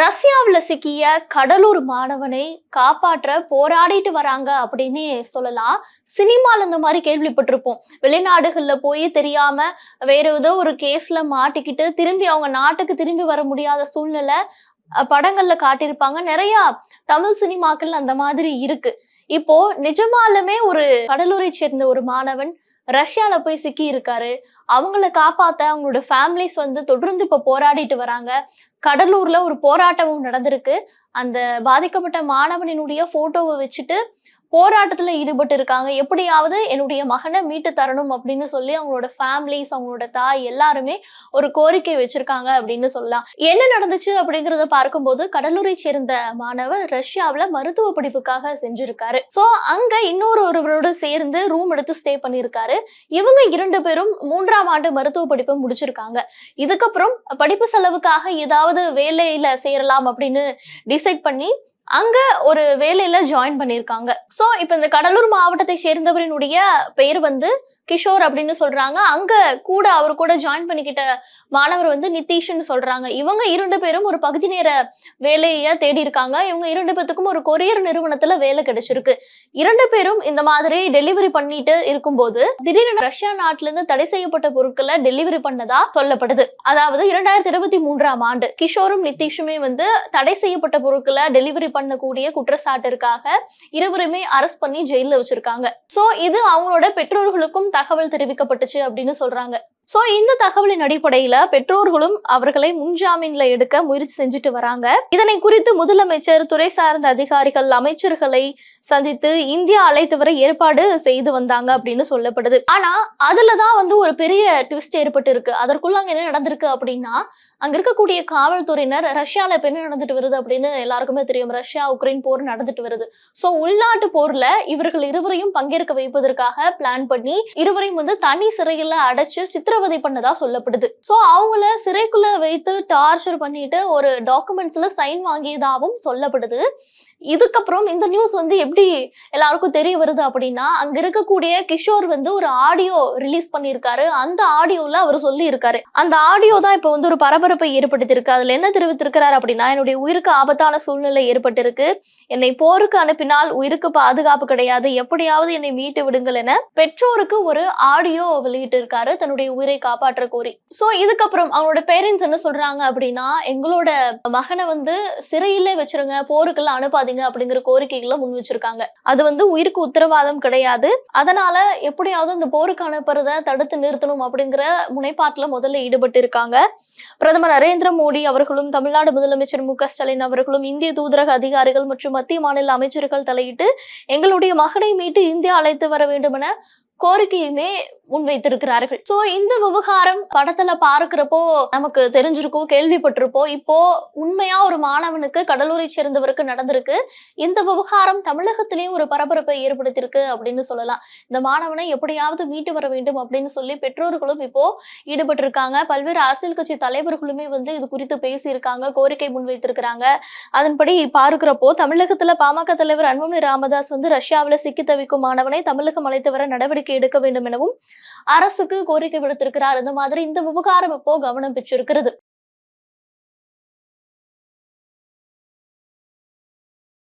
ரஷ்யாவில் சிக்கிய கடலூர் மாணவனை காப்பாற்ற போராடிட்டு வராங்க அப்படின்னே சொல்லலாம். சினிமாவில் இந்த மாதிரி கேள்விப்பட்டிருப்போம். வெளிநாடுகளில் போய் தெரியாம வேற ஏதோ ஒரு கேஸ்ல மாட்டிக்கிட்டு திரும்பி அவங்க நாட்டுக்கு திரும்பி வர முடியாத சூழ்நிலை படங்களில் படங்கள்ல காட்டியிருப்பாங்க. நிறைய தமிழ் சினிமாக்கள் அந்த மாதிரி இருக்கு. இப்போ நிஜமாலுமே ஒரு கடலூரை சேர்ந்த ஒரு மாணவன் ரஷ்யால போய் சிக்கி இருக்காரு. அவங்கள காப்பாத்த அவங்களோட ஃபேமிலிஸ் வந்து தொடர்ந்து இப்ப போராடிட்டு வராங்க. கடலூர்ல ஒரு போராட்டமும் நடந்திருக்கு. அந்த பாதிக்கப்பட்ட மாணவனினுடைய போட்டோவை வச்சுட்டு போராட்டத்தில் ஈடுபட்டு இருக்காங்க எப்படியாவது என்னுடைய மகனை மீட்டு தரணும் அப்படின்னு சொல்லி அவங்களோட ஃபேமிலிஸ் அவங்களோட தாய் எல்லாருமே ஒரு கோரிக்கை வச்சிருக்காங்க அப்படின்னு சொல்லலாம். என்ன நடந்துச்சு அப்படிங்கிறத பார்க்கும்போது கடலூரை சேர்ந்த மாணவர் ரஷ்யாவில் மருத்துவ படிப்புக்காக செஞ்சிருக்காரு ஸோ அங்க இன்னொரு ஒருவரோடு சேர்ந்து ரூம் எடுத்து ஸ்டே பண்ணியிருக்காரு. இவங்க இரண்டு பேரும் மூன்றாம் ஆண்டு மருத்துவ படிப்பு முடிச்சிருக்காங்க. இதுக்கப்புறம் படிப்பு செலவுக்காக ஏதாவது வேலையில சேரலாம் அப்படின்னு டிசைட் பண்ணி அங்க ஒரு வேலையில ஜாயின் பண்ணியிருக்காங்க. ஸோ இப்போ இந்த கடலூர் மாவட்டத்தை சேர்ந்தவரினுடைய பெயர் வந்து கிஷோர் அப்படின்னு சொல்றாங்க. அங்க கூட அவர் கூட ஜாயின் பண்ணிக்கிட்ட மாணவர் வந்து நிதிஷ்னு சொல்றாங்க. இவங்க இரண்டு பேரும் ஒரு பகுதி நேர வேலையை தேடி இருக்காங்க. இவங்க இரண்டு பேத்துக்கும் ஒரு கொரியர் நிறுவனத்துல வேலை கிடைச்சிருக்கு. இரண்டு பேரும் இந்த மாதிரி டெலிவரி பண்ணிட்டு இருக்கும்போது திடீரென ரஷ்யா நாட்டுல இருந்து தடை செய்யப்பட்ட பொருட்களை டெலிவரி பண்ணதா சொல்லப்படுது. அதாவது இரண்டாயிரத்தி இருபத்தி மூன்றாம் ஆண்டு கிஷோரும் நிதிஷுமே வந்து தடை செய்யப்பட்ட பொருட்களை டெலிவரி பண்ணக்கூடிய குற்றச்சாட்டிற்காக இருவருமே அரெஸ்ட் பண்ணி ஜெயில வச்சிருக்காங்க. சோ இது அவங்களோட பெற்றோர்களுக்கும் தகவல் தெரிவிக்கப்பட்டுச்சு அப்படின்னு சொல்றாங்க. ஸோ இந்த தகவலின் அடிப்படையில பெற்றோர்களும் அவர்களை முன்ஜாமீன்ல எடுக்க முயற்சி செஞ்சுட்டு வராங்க. இதனை குறித்து முதலமைச்சர் துறை சார்ந்த அதிகாரிகள் அமைச்சர்களை சந்தித்து இந்தியா அழைத்து வர ஏற்பாடு செய்து வந்தாங்க அப்படின்னு சொல்லப்படுது. ஆனா அதுலதான் வந்து ஒரு பெரிய ட்விஸ்ட் ஏற்பட்டு இருக்கு. அதற்குள்ள அங்க என்ன நடந்திருக்கு அப்படின்னா அங்க இருக்கக்கூடிய காவல்துறையினர் ரஷ்யால இப்ப என்ன நடந்துட்டு வருது அப்படின்னு எல்லாருக்குமே தெரியும். ரஷ்யா உக்ரைன் போர் நடந்துட்டு வருது. ஸோ உள்நாட்டு போர்ல இவர்கள் இருவரையும் பங்கேற்க வைப்பதற்காக பிளான் பண்ணி இருவரையும் வந்து தனி சிறையில அடைச்சு சித்திரவதை பண்ணதா சொல்லப்படுது. சோ அவங்கள சிறைக்குள்ள வைத்து டார்ச்சர் பண்ணிட்டு ஒரு டாக்குமெண்ட்ஸ்ல சைன் வாங்கியதாகவும் சொல்லப்படுது. இதுக்கப்புறம் இந்த நியூஸ் வந்து எப்படி எல்லாருக்கும் தெரிய வருது அப்படின்னா அங்க இருக்கக்கூடிய கிஷோர் வந்து ஒரு ஆடியோ ரிலீஸ் பண்ணியிருக்காரு. அந்த ஆடியோல அவர் சொல்லி இருக்காரு அந்த ஆடியோ தான் இப்போ வந்து ஒரு பரபரப்பை ஏற்படுத்தியிருக்கு. அதுல என்ன தெரிவித்திருக்கிறார் அப்படின்னா என்னுடைய உயிருக்கு ஆபத்தான சூழ்நிலை ஏற்பட்டிருக்கு. என்னை போருக்கு அனுப்பினால் உயிருக்கு பாதுகாப்பு கிடையாது. எப்படியாவது என்னை மீட்டு விடுங்கள் என பெற்றோருக்கு ஒரு ஆடியோ வெளியிட்டு இருக்காரு தன்னுடைய உயிரை காப்பாற்ற கோரி. சோ இதுக்கப்புறம் அவங்களோட பேரண்ட்ஸ் என்ன சொல்றாங்க அப்படின்னா எங்களோட மகனை வந்து சிறையிலே வச்சிருங்க போருக்கெல்லாம் அனுப்பாதீங்க அப்படிங்கிற கோரிக்கைகளை முன் வச்சிருக்காங்க. அது வந்து உயிருக்கு உத்தரவாதம் கிடையாது. அதனால எப்படியாவது அந்த போருக்கு அனுப்புறத தடுத்து நிறுத்தணும் அப்படிங்கிற முனைப்பாட்டுல முதல்ல ஈடுபட்டு இருக்காங்க பிரதமர் நரேந்திர மோடி அவர்களும் தமிழ்நாடு முதலமைச்சர் மு ஸ்டாலின் அவர்களும் இந்திய தூதரக அதிகாரிகள் மற்றும் மத்திய மாநில அமைச்சர்கள் தலையிட்டு எங்களுடைய மகனை மீட்டு இந்தியா அழைத்து வர வேண்டும் என கோரிக்கையுமே முன்வைத்திருக்கிறார்கள். சோ இந்த விவகாரம் படத்துல பார்க்கிறப்போ நமக்கு தெரிஞ்சிருக்கோம் கேள்விப்பட்டிருப்போம் இப்போ உண்மையா ஒரு மாணவனுக்கு கடலூரை சேர்ந்தவருக்கு நடந்திருக்கு. இந்த விவகாரம் தமிழகத்திலேயும் ஒரு பரபரப்பை ஏற்படுத்தியிருக்கு அப்படின்னு சொல்லலாம். இந்த மாணவனை எப்படியாவது மீட்டு வர வேண்டும் அப்படின்னு சொல்லி பெற்றோர்களும் இப்போ ஈடுபட்டு இருக்காங்க பல்வேறு அரசியல் கட்சி தலைவர்களுமே வந்து இது குறித்து பேசியிருக்காங்க கோரிக்கை முன்வைத்திருக்கிறாங்க. அதன்படி பார்க்கிறப்போ தமிழகத்துல பாமக தலைவர் அன்புமணி ராமதாஸ் வந்து ரஷ்யாவில் சிக்கி தவிக்கும் மாணவனை தமிழகம் அழைத்து வர நடவடிக்கை நடவடிக்கை எடுக்க வேண்டும் எனவும் அரசுக்கு கோரிக்கை விடுத்திருக்கிறார். இந்த மாதிரி இந்த விவகாரம் இப்போ கவனம் பெற்றிருக்கிறது.